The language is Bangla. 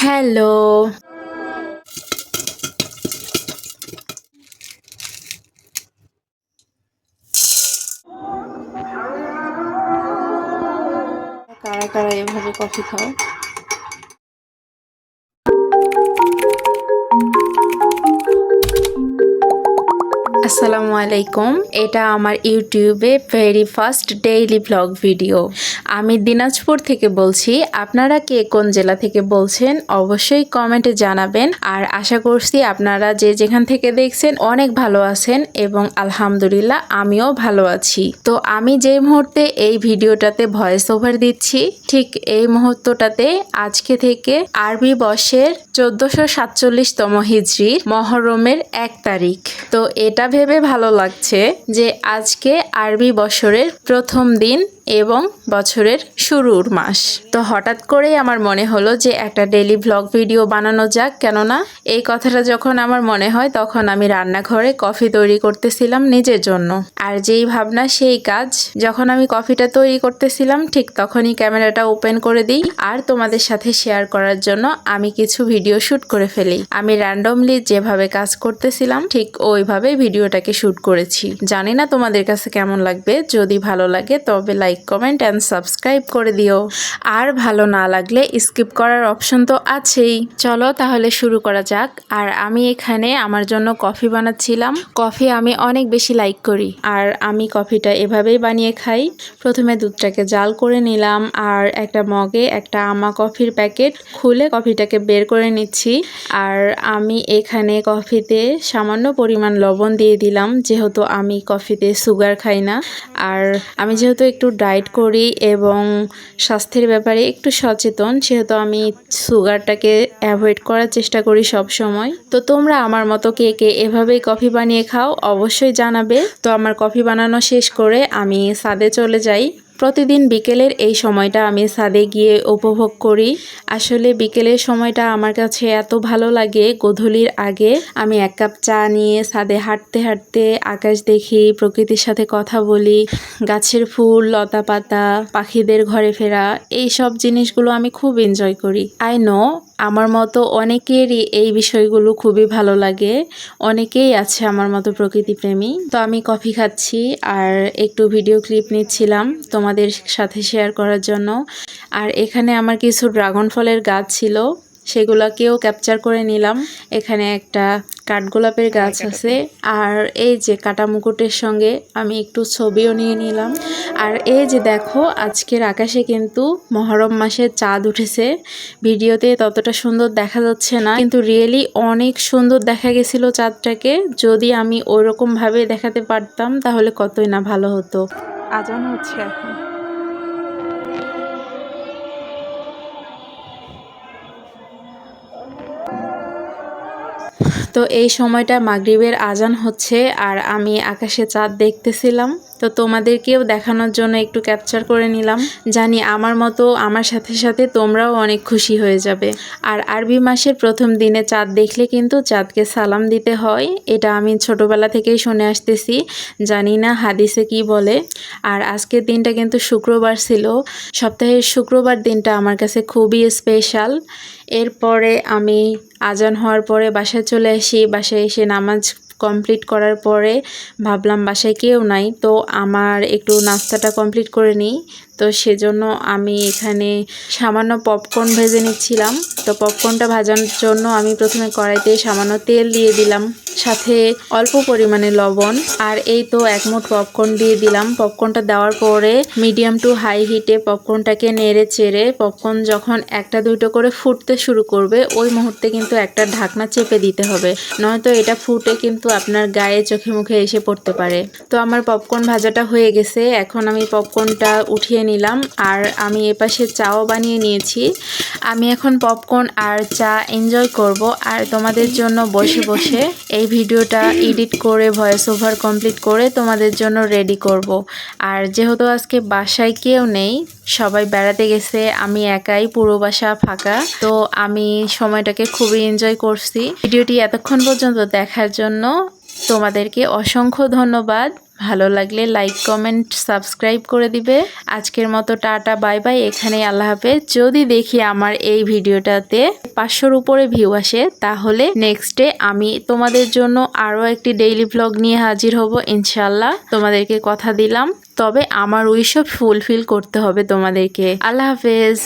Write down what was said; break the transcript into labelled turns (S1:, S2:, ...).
S1: হ্যালো। কারা কারা এভাবে কফি খাও আসসালামু আলাইকুম। এটা আমার ইউটিউবে very first daily vlog video আমি দিনাজপুর থেকে বলছি, আপনারা কে কোন জেলা থেকে বলছেন অবশ্যই কমেন্টে জানাবেন। আর আশা করছি আপনারা যে যেখান থেকে দেখছেন অনেক ভালো আছেন এবং আলহামদুলিল্লাহ আমিও ভালো আছি। তো আমি যে মুহূর্তে এই ভিডিওটাতে ভয়েস ওভার দিচ্ছি, ঠিক এই মুহূর্তটাতে আজকে থেকে আরবি বর্ষের চোদ্দশো সাতচল্লিশতম হিজড়ি মহরমের এক তারিখ। তো এটা ভেবে ভালো লাগছে যে আজকে আরবি বছরের প্রথম দিন এবং বছরের শুরুর মাস। তো হঠাৎ করেই আমার মনে হলো যে একটা ডেলি ভ্লগ ভিডিও বানানো যাক, কেননা এই কথাটা যখন আমার মনে হয় তখন আমি রান্নাঘরে কফি তৈরি করতেছিলাম নিজের জন্য। আর যেই ভাবনা, সেই কাজ, যখন আমি কফিটা তৈরি করতেছিলাম, ঠিক তখনই ক্যামেরাটা ওপেন করে দিই আর তোমাদের সাথে শেয়ার করার জন্য আমি কিছু ভিডিও শ্যুট করে ফেলি। আমি র্যান্ডমলি যেভাবে কাজ করতেছিলাম, ঠিক ওইভাবে ভিডিওটাকে শ্যুট করেছি। জানি না তোমাদের কাছে কেমন লাগবে, যদি ভালো লাগে তবে লাইক কমেন্ট অ্যান্ড সাবস্ক্রাইব করে দিও। আর ভালো না লাগলে স্কিপ করার অপশন তো আছেই। চলো তাহলে শুরু করা যাক। আর আমি এখানে আমার জন্য কফি বানাচ্ছিলাম। কফি আমি অনেক বেশি লাইক করি। আর আমি কফিটা এভাবেই বানিয়ে খাই। প্রথমে দুধটাকে জাল করে নিলাম। আর একটা মগে একটা আমা কফির প্যাকেট খুলে কফিটাকে বের করে নিচ্ছি। আর আমি এখানে কফিতে সামান্য পরিমাণ লবণ দিয়ে দিলাম। যেহেতু আমি কফিতে সুগার খাই না। আর আমি যেহেতু একটু ডায়েট করি এবং স্বাস্থ্যের ব্যাপারে একটু সচেতন, সেহেতু আমি সুগারটাকে অ্যাভয়েড করার চেষ্টা করি সব সময় তো তোমরা আমার মতো কে কে এভাবেই কফি বানিয়ে খাও অবশ্যই জানাবে। তো আমার কফি বানানো শেষ করে আমি সাদে চলে যাই। প্রতিদিন বিকেলের এই সময়টা আমি ছাদে গিয়ে উপভোগ করি। আসলে বিকেলের সময়টা আমার কাছে এত ভালো লাগে। গোধূলির আগে আমি এক কাপ চা নিয়ে ছাদে হাঁটতে হাঁটতে আকাশ দেখি, প্রকৃতির সাথে কথা বলি, গাছের ফুল লতা পাতা পাখিদের ঘরে ফেরা এই সব জিনিসগুলো আমি খুব এনজয় করি। আই নো আমার মতো অনেকেরই এই বিষয়গুলো খুবই ভালো লাগে। অনেকেই আছে আমার মতো প্রকৃতিপ্রেমী। তো আমি কফি খাচ্ছি আর একটু ভিডিও ক্লিপ নিচ্ছিলাম তোমাদের সাথে শেয়ার করার জন্য। আর এখানে আমার কিছু ড্রাগন ফলের গাছ ছিল। সেগুলোকেও ক্যাপচার করে নিলাম। এখানে একটা কাঠগোলাপের গাছ আছে। আর এই যে কাটা মুকুটের সঙ্গে আমি একটু ছবিও নিয়ে নিলাম। আর এই যে দেখো আজকের আকাশে কিন্তু মহরম মাসের চাঁদ উঠেছে। ভিডিওতে ততটা সুন্দর দেখা যাচ্ছে না। কিন্তু রিয়েলি অনেক সুন্দর দেখা গেছিল চাঁদটাকে। যদি আমি ওরকমভাবে দেখাতে পারতাম তাহলে কতই না ভালো হতো। আজান হচ্ছে এখন। তো এই সময়টা মাগরিবের আজান হচ্ছে আর আমি আকাশে চাঁদ দেখতেছিলাম। তো তোমাদেরকেও দেখানোর জন্য একটু ক্যাপচার করে নিলাম। জানি আমার মতো আমার সাথে সাথে তোমরাও অনেক খুশি হয়ে যাবে। আর আরবি মাসের প্রথম দিনে চাঁদ দেখলে কিন্তু চাঁদকে সালাম দিতে হয়। এটা আমি ছোটবেলা থেকেই শুনে আসতেছি। জানি না হাদিসে কি বলে। আর আজকের দিনটা কিন্তু শুক্রবার ছিল। সপ্তাহের শুক্রবার দিনটা আমার কাছে খুবই স্পেশাল এরপরে আমি আজান হওয়ার পরে বাসায় চলে আসি। বাসায় এসে নামাজ কমপ্লিট করার পরে ভাবলাম বাসায় কেউ নাই। তো আমার একটু নাস্তাটা কমপ্লিট করে নিই। তো সেজন্য আমি এখানে সামান্য পপকর্ন ভেজে নিচ্ছিলাম। তো পপকর্নটা ভাজানোর জন্য আমি প্রথমে কড়াইতে সামান্য তেল দিয়ে দিলাম, সাথে অল্প পরিমাণে লবণ, আর এই তো এক মুঠ পপকর্ন দিয়ে দিলাম। পপকর্নটা দেওয়ার পরে মিডিয়াম টু হাই হিটে পপকর্নটাকে নেড়ে চেড়ে পপকর্ন যখন একটা দুটো করে ফুটতে শুরু করবে, ওই মুহূর্তে কিন্তু একটা ঢাকনা চেপে দিতে হবে। নয়তো এটা ফুটে কিন্তু আপনার গায়ে চোখে মুখে এসে পড়তে পারে। তো আমার পপকর্ন ভাজাটা হয়ে গেছে। এখন আমি পপকর্নটা উঠিয়ে নিলাম আর আমি এপাশে চাও বানিয়ে নিয়েছি। আমি এখন পপকর্ন আর চা এনজয় করব আর তোমাদের জন্য বসে বসে এই ভিডিওটা এডিট করে ভয়েস ওভার কমপ্লিট করে তোমাদের জন্য রেডি করব। আর যেহেতু আজকে বাসায় কেউ নেই সবাই বেড়াতে গেছে, আমি একাই, পুরো বাসা ফাঁকা। তো আমি সময়টাকে খুবই এনজয় করছি। ভিডিওটি এতক্ষণ পর্যন্ত দেখার জন্য তোমাদেরকে অসংখ্য ধন্যবাদ। ভালো লাগলে লাইক কমেন্ট সাবস্ক্রাইব করে দিবে। আজকের মতো টাটা বাই বাই এখানেই আল্লাহ হাফেজ। যদি দেখি আমার এই ভিডিওটাতে পাঁচশোর উপরে ভিউ আসে, তাহলে নেক্সট ডে আমি তোমাদের জন্য আরও একটি ডেইলি ব্লগ নিয়ে হাজির হব ইনশাল্লাহ তোমাদেরকে কথা দিলাম। তবে আমার ওইসব ফুলফিল করতে হবে তোমাদেরকে। আল্লাহ হাফেজ।